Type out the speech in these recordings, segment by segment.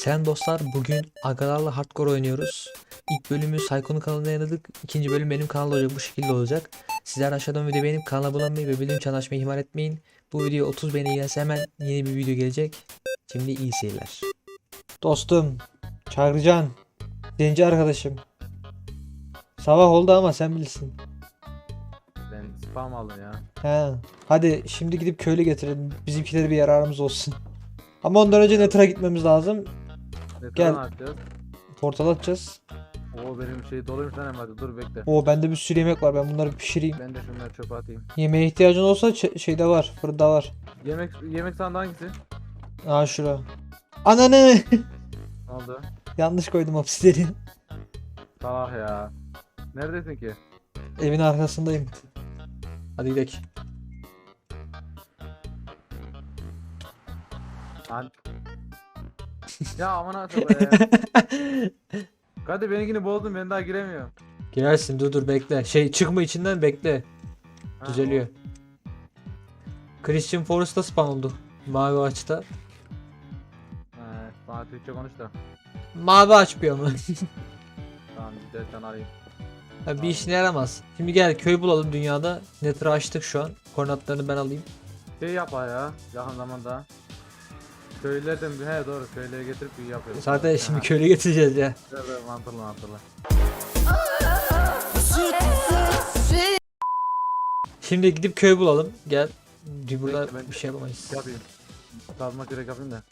Selam dostlar, bugün agalarla hardcore oynuyoruz. İlk bölümü Sayko'nun kanalına yayınladık. İkinci bölüm benim kanalda olacak, bu şekilde olacak. Sizler aşağıdan videoyu beğenip kanala abone ve bildirim çanını açmayı ihmal etmeyin. Bu video 30 beğeni gelse hemen yeni bir video gelecek. Şimdi iyi seyirler. Dostum, Çağrıcan, zenci arkadaşım. Sabah oldu ama sen bilirsin. Ben spam aldım ya. He. Hadi şimdi gidip köylü getirelim. Bizimkileri bir yararımız olsun. Ama ondan önce Nether'a gitmemiz lazım. Ne Gel. atacağız? Portal atacağız. Oo benim şey doluymuş lan hadi dur bekle. Oo bende bir sürü yemek var. Ben bunları pişireyim. Ben de şunları çöpe atayım. Yemeğe ihtiyacın olsa şeyde var. Fırında var. Yemek yemek sandığı hangisi? Aa şura. Ananı! Ne oldu? Yanlış koydum obsidiyeni. Salak ya. Neredesin ki? Evin arkasındayım. Hadi gidelim. Lan. Ya aman akıllı ya. Hadi benimkini bozdun ben daha giremiyorum. Girersin dur dur bekle. Şey çıkma içinden bekle. Ha, Düzeliyor. Christian Forest'ta spawn oldu. Mavi ağaçta. He, bana Türkçe konuş da. Mavi ağaç bir ama. Tamam güzel arayayım. Ha, bir işine yaramaz. Şimdi gel köy bulalım dünyada. Nether'ı açtık şu an. Koordinatlarını ben alayım. Şey yap ha ya yakın zamanda. Köylülerden bir he doğru köylüye getirip bir yapıyoruz. Zaten şimdi köylü getireceğiz ya. Evet evet, mantıklı mantıklı. Şimdi gidip köy bulalım. Gel. Burada Bekle, ben- bir şey yapamayız. Yapayım. Kazma kürek yapayım da.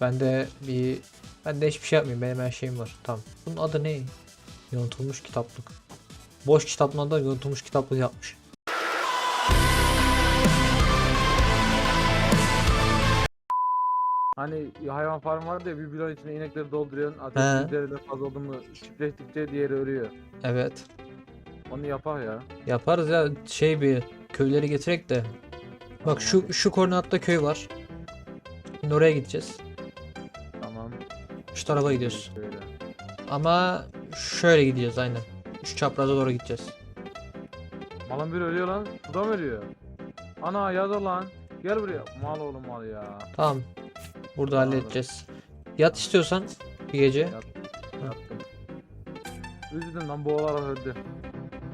Ben de bir ben de hiçbir şey yapmayayım. Benim her şeyim var. Tamam. Bunun adı ne? Yontulmuş kitaplık. Boş kitaplardan yontulmuş kitaplık yapmış. Hani hayvan farmı var ya bir bilon içine inekleri dolduruyorsun. He. Ateş üzerinde fazla oldu mu çiftleştikçe diğeri ölüyor. Evet. Onu yapar ya. Yaparız ya şey bir köyleri getirek de. Bak şu şu koordinatta köy var. Şimdi oraya gideceğiz. Tamam. Şu tarafa gidiyoruz. Şöyle. Ama şöyle gideceğiz aynen. Şu çapraza doğru gideceğiz. Malın biri ölüyor lan. Bu da mı ölüyor? Ana yazar lan. Gel buraya. Mal oğlum mal ya. Tamam. Burada Tamam. halledeceğiz. Yat istiyorsan bir gece. Yat, yattım. Üzüldüm lan boğularak öldü.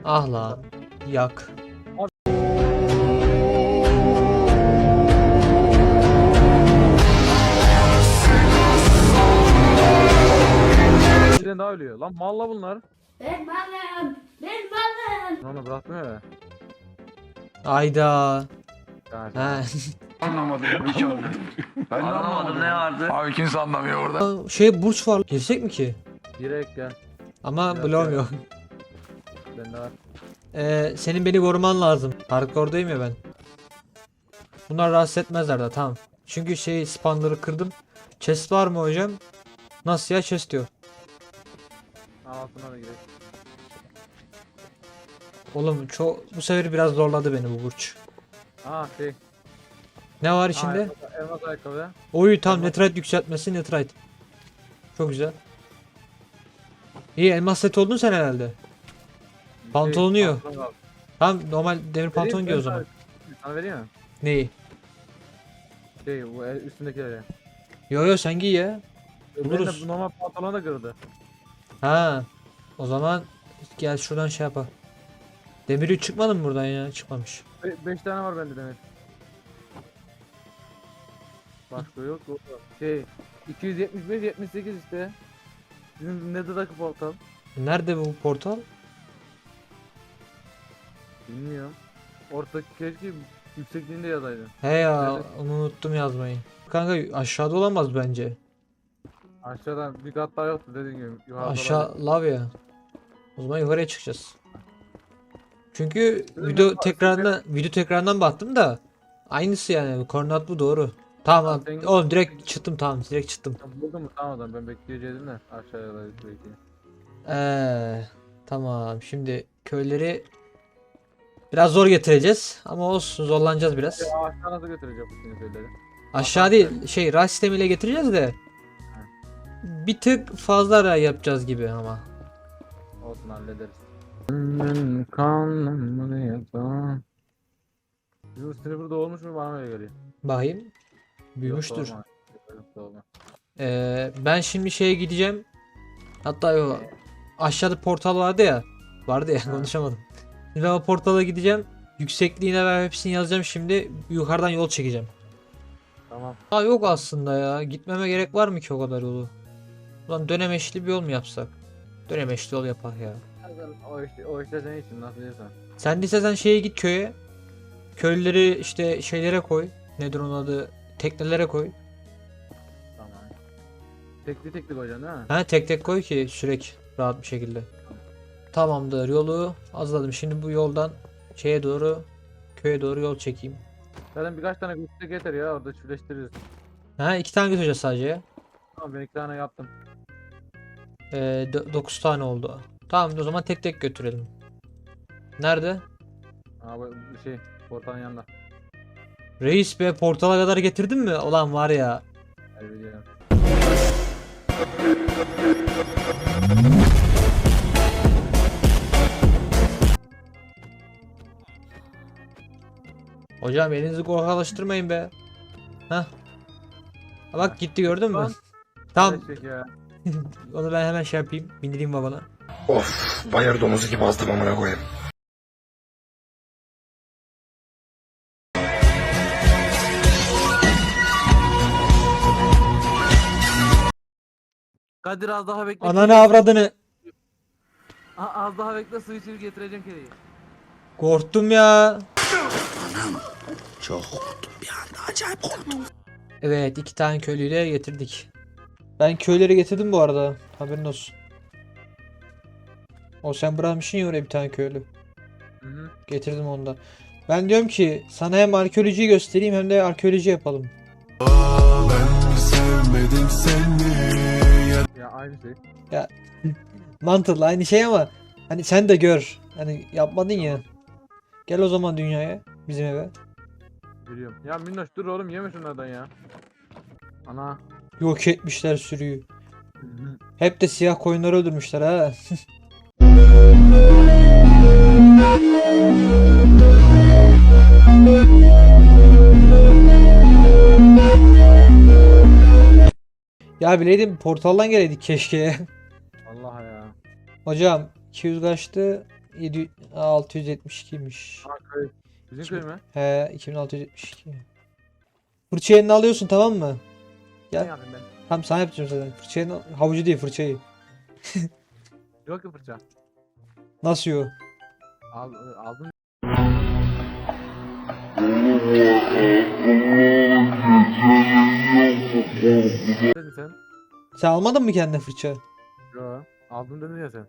Ah lan. Yak. Bir tane daha ölüyor. Lan malla bunlar. Ben malım. Ben malım. Onu bırakmıyor ya. Ayda. Yani Ha. Anlamadım hiç anlamadım. Ben de Anlamadım ne vardı? Abi kimse anlamıyor orada. şey burç var. Girsek mi ki? direkt gel. Ama Yok, bloğum yok. Bende var. Ee, senin beni koruman lazım. Hardcore'dayım ya ben. Bunlar rahatsız etmezler de tamam. Çünkü şey spawnları kırdım. Chest var mı hocam? Nasıl ya chest diyor. Altına da girek. Oğlum çok bu sefer biraz zorladı beni bu burç. Aa şey. Ne var içinde? elmas- Elmas ayakkabı. Oy tam netrite yükseltmesi netrite. Çok güzel. İyi elmas set oldun sen herhalde. Pantolonu yok. pantolon. Tamam normal demir pantolon giy o zaman. sana- vereyim mi? Neyi? Şey bu el- üstündekileri. Yo yo sen giy ya. Benim Buluruz. de normal pantolon da kırıldı. Ha. O zaman gel şuradan şey yapalım. Demir üç çıkmadı mı buradan ya? Çıkmamış. 5 tane var bende demek. Başka yok. Şey 275 78 işte. Bizim Nether'daki portal. Nerede bu portal? Bilmiyorum. Ortadaki keşke yüksekliğinde yazaydı. He ya Nerede? onu unuttum yazmayı. Kanka aşağıda olamaz bence. Aşağıdan bir kat daha yoktu dediğin gibi. Yukarıda. Aşağı lav ya. O zaman yukarıya çıkacağız. Çünkü video tekrarından video tekrardan baktım da aynısı yani koordinat bu doğru. Tamam Sen- oğlum direkt çıktım tamam direkt çıktım. Ya Buldum mu tamam o zaman ben bekleyecektim de aşağıya da belki. Ee, tamam şimdi köyleri biraz zor getireceğiz ama olsun zorlanacağız biraz. Ya aşağı nasıl götürecek bu seni söyleri? Aşağı değil şey ray sistemiyle getireceğiz de bir tık fazla ray yapacağız gibi ama. Olsun hallederiz. Benim kanımı yatan. Bizim sınıfı doğmuş mu bana öyle geliyor. Bakayım. Büyümüştür. Yok. Ee, ben şimdi şeye gideceğim. Hatta yo, aşağıda portal vardı ya. Vardı ya Ha. konuşamadım. Şimdi ben o portala gideceğim. Yüksekliğine ben hepsini yazacağım şimdi. Yukarıdan yol çekeceğim. Tamam. Ha yok aslında ya. Gitmeme gerek var mı ki o kadar yolu? Ulan dönemeçli bir yol mu yapsak? Dönemeçli yol yapar ya. O işte, o işte senin için nasıl diyorsan. Sen de sen şeye git köye. Köylüleri işte şeylere koy. Nedir onun adı? Teknelere koy. Tamam. Tekli tekli koyacaksın mi? Ha tek tek koy ki sürek rahat bir şekilde. Tamamdır yolu azladım. Şimdi bu yoldan şeye doğru köye doğru yol çekeyim. Zaten birkaç tane güçlük yeter ya orada çiftleştiririz. Ha iki tane götüreceğiz sadece ya. Tamam ben iki tane yaptım. Ee, 9 tane oldu. Tamam o zaman tek tek götürelim. Nerede? Bu şey portalın yanında. Reis be portala kadar getirdin mi? Ulan var ya. Hocam elinizi korkalaştırmayın be. Hah. Bak gitti gördün mü? Tamam onu ben hemen şey yapayım. Bindireyim vagona. Of, bayır domuzu gibi azdım amına koyayım. Kadir az daha bekle. Ananı avradını. Aa, az daha bekle su içip getireceğim kediyi. Korktum ya. Çok korktum bir anda, acayip korktum. Evet iki tane köylüyü de getirdik. Ben köyleri getirdim bu arada. Haberin olsun. O sen bırakmışsın ya oraya bir tane köylü. Hı hı. Getirdim onu da. Ben diyorum ki sana hem arkeolojiyi göstereyim hem de arkeoloji yapalım. Ya aynı şey. Mantıklı aynı şey ama hani sen de gör. Hani yapmadın ya. Gel o zaman dünyaya bizim eve. Biliyorum. Ya Minnoş dur oğlum yeme şunlardan ya. Ana. Yok etmişler sürüyü. Hep de siyah koyunları öldürmüşler ha. ya bileydim portaldan geleydik keşke. Allah ya. Hocam 200 kaçtı? 7 672'ymiş. Aa, köy. Bizim köy mü? He 2672. Fırça eline alıyorsun tamam mı? Gel. Ne yapayım ben? Tamam sana yapacağım zaten. Fırçayı havucu değil fırçayı. Yok ki fırça. Nasıl yok? Al, e, aldın. Sen? Sen almadın mı kendine fırça? Yo. Aldın dedin ya sen.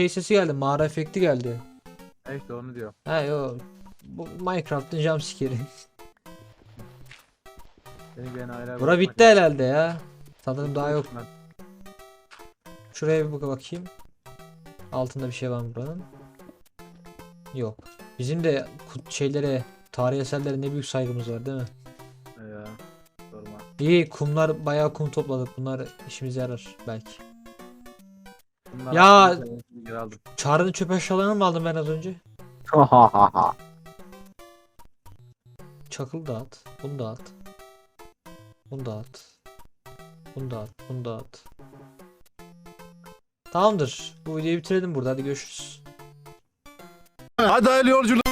Şey sesi geldi. Mağara efekti geldi. İşte onu diyor. Ha yo. Bu Minecraft'ın jumpscare'i. Seni ayrı Bura bitti herhalde ya. Sanırım daha yok. Ben- Şuraya bir bak- bakayım. Altında bir şey var mı buranın? Yok. Bizim de şeylere, tarihi eserlere ne büyük saygımız var değil mi? Ya. İyi kumlar bayağı kum topladık. Bunlar işimize yarar belki. Bunlar Ya- geri aldım. Çağrı'nın çöp eşyalarını mı aldım ben az önce? Çakıl dağıt. Bunu dağıt. Bunu dağıt. Bunu dağıt. Bunu dağıt. Tamamdır. Bu videoyu bitirelim burada. Hadi görüşürüz. Hadi hayırlı yolculuk.